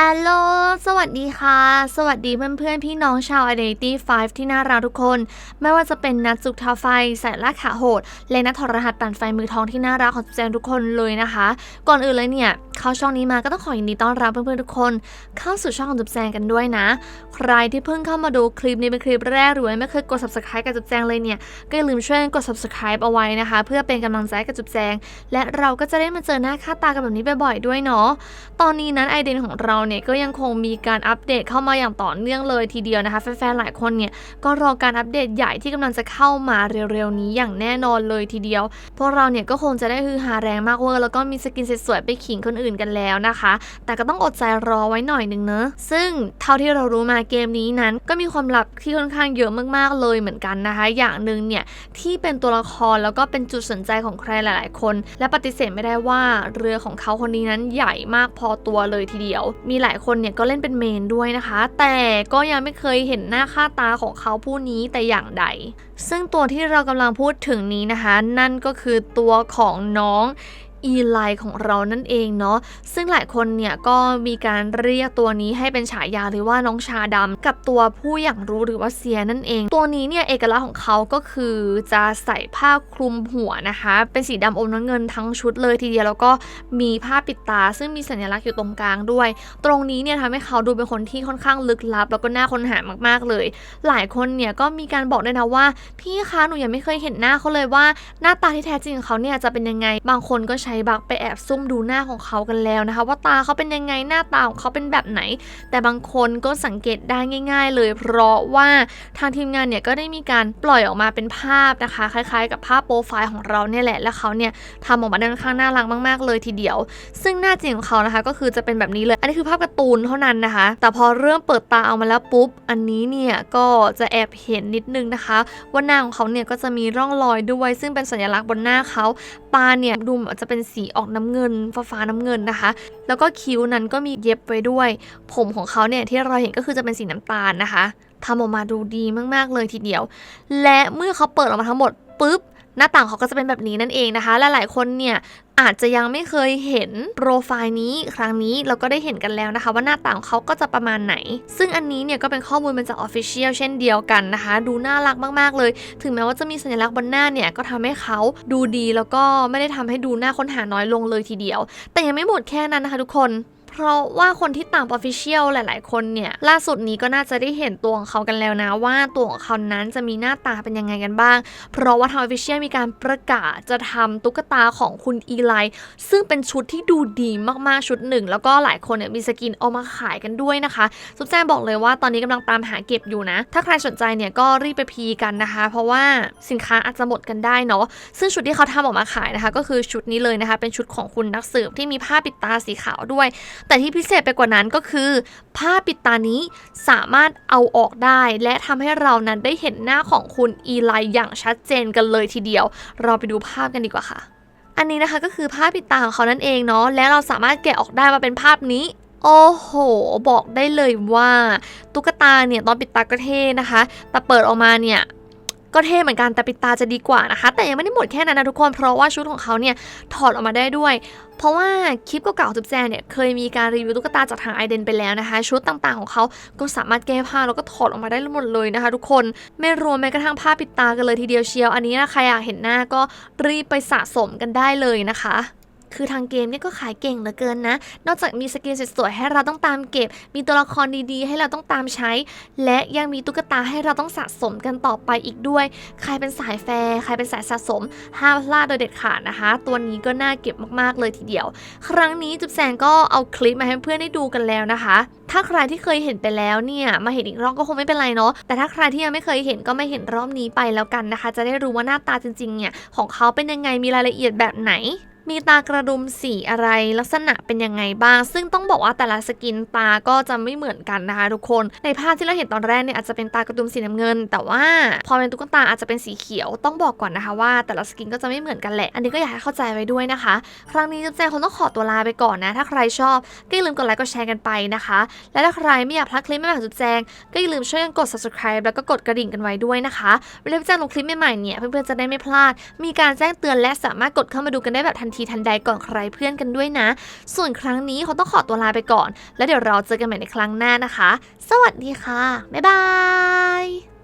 อัลโลสวัสดีค่ะ สวัสดีเพื่อนๆพี่น้องชาว Identity 5 ที่น่ารักทุกคน ไม่ว่าจะเป็นนัดจุกทาไฟสายล่าขาโหด และนัดทรหัสปั่นไฟมือทองที่น่ารักของจุ๊บแจงทุกคนเลยนะคะ ก่อนอื่นเลยเนี่ย เข้าช่องนี้มาก็ต้องขอยินดีต้อนรับเพื่อนๆทุกคน เข้าสู่ช่องของจุ๊บแจงกันด้วยนะ ใครที่เพิ่งเข้ามาดูคลิปนี้เป็นคลิปแรกหรือว่าไม่เคยกด subscribe กับจุ๊บแจงเลยเนี่ย ก็อย่าลืมช่วยกด subscribe เอาไว้นะคะ เพื่อเป็นกำลังใจกับจุ๊บแจง และเราก็จะได้มาเจอหน้าค่าตากันแบบนี้บ่อยๆด้วยเนาะ ตอนนี้นั้นไอเดนของเราเนี่ยก็ยังคงมีการอัปเดตเข้ามาอย่างต่อเนื่องเลยทีเดียวนะคะ แฟนๆ หลายคนเนี่ยก็รอการอัปเดตใหญ่ที่กำลังจะเข้ามาเร็วๆ นี้อย่างแน่นอนเลยทีเดียว พวกเราเนี่ยก็คงจะได้ฮือฮาแรงมากเวอร์แล้วก็มีสกินสวยๆไปขิงคนอื่นกันแล้วนะคะ แต่ก็ต้องอดใจรอไว้หน่อยนึงเนอะซึ่งเท่าที่เรารู้มาเกมนี้นั้น ก็มีความลับที่ค่อนข้างเยอะมากๆเลยเหมือนกันนะคะ อย่างหนึ่งเนี่ยที่เป็นตัวละครแล้วก็เป็นจุดสนใจของใครหลาย ๆ คน และปฏิเสธไม่ได้ว่าเรือของเขาคนนี้นั้นใหญ่มากพอตัวเลยทีเดียว มีีหลายคนเนี่ยก็เล่นเป็นเมนด้วยนะคะ แต่ก็ยังไม่เคยเห็นหน้าค่าตาของเขาผู้นี้แต่อย่างใด ซึ่งตัวที่เรากำลังพูดถึงนี้นะคะ นั่นก็คือตัวของน้อง อีไลของเรานั่นเองเนาะซึ่งหลายคนเนี่ยก็มีการเรียกตัวนี้ให้เป็นฉายาเลยว่าน้องชาดำกับตัวผู้อย่างรู้หรือว่าเซียนั่นเอง ตัวนี้เนี่ยเอกลักษณ์ของเขาก็คือจะใส่ผ้าคลุมหัวนะคะ เป็นสีดำอมน้ำเงินทั้งชุดเลยทีเดียวแล้วก็มีผ้าปิดตา ซึ่งมีสัญลักษณ์อยู่ตรงกลางด้วย ตรงนี้เนี่ยทำให้เขาดูเป็นคนที่ค่อนข้างลึกลับ แล้วก็น่าค้นหามากๆเลย หลายคนเนี่ยก็มีการบอกด้วยนะว่า พี่คะหนูยังไม่เคยเห็นหน้าเขาเลยว่าหน้าตาที่แท้จริงของเขาเนี่ยจะเป็นยังไงบางคนก็ใช้บักไปแอบซุ่มดูหน้าของเขากันแล้วนะคะ ว่าตาเขาเป็นยังไงหน้าตาของเขาเป็นแบบไหน แต่บางคนก็สังเกตได้ง่าย ๆ เลย เพราะว่าทางทีมงานเนี่ยก็ได้มีการปล่อยออกมาเป็นภาพนะคะ คล้ายๆ กับภาพโปรไฟล์ของเราเนี่ยแหละแล้วเขาเนี่ยทำออกมาได้ค่อนข้างน่ารักมากๆ เลยทีเดียว ซึ่งหน้าจริงของเขานะคะ ก็คือจะเป็นแบบนี้เลย อันนี้คือภาพการ์ตูนเท่านั้นนะคะ แต่พอเริ่มเปิดตาเอามาแล้วปุ๊บ อันนี้เนี่ยก็จะแอบเห็นนิดนึงนะคะ ว่าหน้าของเขาเนี่ยก็จะมีร่องรอยด้วย ซึ่งเป็นสัญลักษณ์บนหน้าเขาาเนี่ยดูมือนจะเป็นสีออกน้ำเงิน ฟ้าฟ้าน้ำเงินนะคะ แล้วก็คิ้วนั้นก็มีเย็บไว้ด้วย ผมของเขาเนี่ยที่เราเห็นก็คือจะเป็นสีน้ำตาลนะคะทำออกมาดูดีมากๆเลยทีเดียว และเมื่อเขาเปิดออกมาทั้งหมดปุ๊บ หน้าต่างเขาก็จะเป็นแบบนี้นั่นเองนะคะ และหลายคนเนี่ยอาจจะยังไม่เคยเห็นโปรไฟล์นี้ครั้งนี้เราก็ได้เห็นกันแล้วนะคะ ว่าหน้าต่างเขาก็จะประมาณไหน ซึ่งอันนี้เนี่ยก็เป็นข้อมูลมาจาก Official เช่นเดียวกันนะคะ ดูน่ารักมากๆเลย ถึงแม้ว่าจะมีสัญลักษณ์บนหน้าเนี่ยก็ทำให้เขาดูดีแล้วก็ไม่ได้ทำให้ดูหน้าค้นหาน้อยลงเลยทีเดียว แต่ยังไม่หมดแค่นั้นนะคะทุกคน เพราะว่าคนที่ตาม Official หลาย ๆ คนเนี่ย ล่าสุดนี้ก็น่าจะได้เห็นตัวของเขากันแล้วนะ ว่าตัวของเขานั้นจะมีหน้าตาเป็นยังไงกันบ้าง เพราะว่าทาง Official มีการประกาศจะทำตุ๊กตาของคุณอีไลซึ่งเป็นชุดที่ดูดีมาก ๆ ชุดหนึ่ง แล้วก็หลายคนเนี่ยมีสกินเอามาขายกันด้วยนะคะซุปแจงบอกเลยว่าตอนนี้กำลังตามหาเก็บอยู่นะ ถ้าใครสนใจเนี่ยก็รีบไปพีกันนะคะ เพราะว่าสินค้าอาจจะหมดกันได้เนาะซึ่งชุดที่เขาทำออกมาขายนะคะ ก็คือชุดนี้เลยนะคะ เป็นชุดของคุณนักสืบที่มีผ้าปิดตาสีขาวด้วยแต่ที่พิเศษไปกว่านั้นก็คือ ผ้าปิดตานี้สามารถเอาออกได้ และทำให้เรานั้นได้เห็นหน้าของคุณอีไลอย่างชัดเจนกันเลยทีเดียว เราไปดูภาพกันดีกว่าค่ะ อันนี้นะคะก็คือผ้าปิดตาของเขานั่นเองเนาะและเราสามารถแกะออกได้มาเป็นภาพนี้โอ้โห บอกได้เลยว่า ตุ๊กตาเนี่ยตอนปิดตาก็เท่นะคะ แต่เปิดออกมาเนี่ย ก็เท่เหมือนกันแต่ปิดตาจะดีกว่านะคะ แต่ยังไม่ได้หมดแค่นั้นนะทุกคนเพราะว่าชุดของเขาเนี่ยถอดออกมาได้ด้วย เพราะว่าคลิปเก่าๆจุ๊บแจงเนี่ยเคยมีการรีวิวตุ๊กตาจากทางไอเดนไปแล้วนะคะ ชุดต่างๆของเขาก็สามารถแก้ผ้าแล้วก็ถอดออกมาได้หมดเลยนะคะ ทุกคนไม่รวมแม้กระทั่งผ้าปิดตากันเลยทีเดียวเชียว อันนี้นะใครอยากเห็นหน้าก็รีบไปสะสมกันได้เลยนะคะ คือทางเกมเนี่ยก็ขายเก่งเหลือเกินนะ นอกจากมีสกินสวยๆให้เราต้องตามเก็บ มีตัวละครดีๆ ให้เราต้องตามใช้ และยังมีตุ๊กตาให้เราต้องสะสมกันต่อไปอีกด้วย ใครเป็นสายแฟร์ใครเป็นสายสะสมห้ามพลาดโดยเด็ดขาดนะคะ ตัวนี้ก็น่าเก็บมากๆเลยทีเดียว ครั้งนี้จุ๊บแซงก็เอาคลิปมาให้เพื่อนได้ดูกันแล้วนะคะ ถ้าใครที่เคยเห็นไปแล้วเนี่ยมาเห็นอีกรอบก็คงไม่เป็นไรเนาะแต่ถ้าใครที่ยังไม่เคยเห็นก็ไม่เห็นรอบนี้ไปแล้วกันนะคะ จะได้รู้ว่าหน้าตาจริงๆเนี่ยของเขาเป็นยังไงมีรายละเอียดแบบไหน มีตากระดุมสีอะไรลักษณะเป็นยังไงบ้าง ซึ่งต้องบอกว่าแต่ละสกินตาก็จะไม่เหมือนกันนะคะทุกคน ในภาพที่เราเห็นตอนแรกเนี่ยอาจจะเป็นตากระดุมสีน้ำเงิน แต่ว่าพอเป็นตุ๊กตาอาจจะเป็นสีเขียวต้องบอกก่อนนะคะว่าแต่ละสกินก็จะไม่เหมือนกันแหละ อันนี้ก็อยากให้เข้าใจไว้ด้วยนะคะ ครั้งนี้จุ๊บแจงคงต้องขอตัวลาไปก่อนนะ ถ้าใครชอบก็อย่าลืมกดไลค์กดแชร์กันไปนะคะ และถ้าใครไม่อยากพลาดคลิปใหม่ๆของจุ๊บแจงก็อย่าลืมช่วยกันกด subscribe แล้วก็กดกระดิ่งกันไว้ด้วยนะคะเวลาพี่แจงลงคลิปใหม่ๆเนี่ยเพื่อนๆจะได้ไม่พลาด มีการแจ้งเตือนและสามารถกดเข้ามาดูกันได้แบบทันทีทันใดก่อนใครเพื่อนกันด้วยนะ ส่วนครั้งนี้เขาต้องขอตัวลาไปก่อน แล้วเดี๋ยวเราเจอกันใหม่ในครั้งหน้านะคะ สวัสดีค่ะ บ๊ายบาย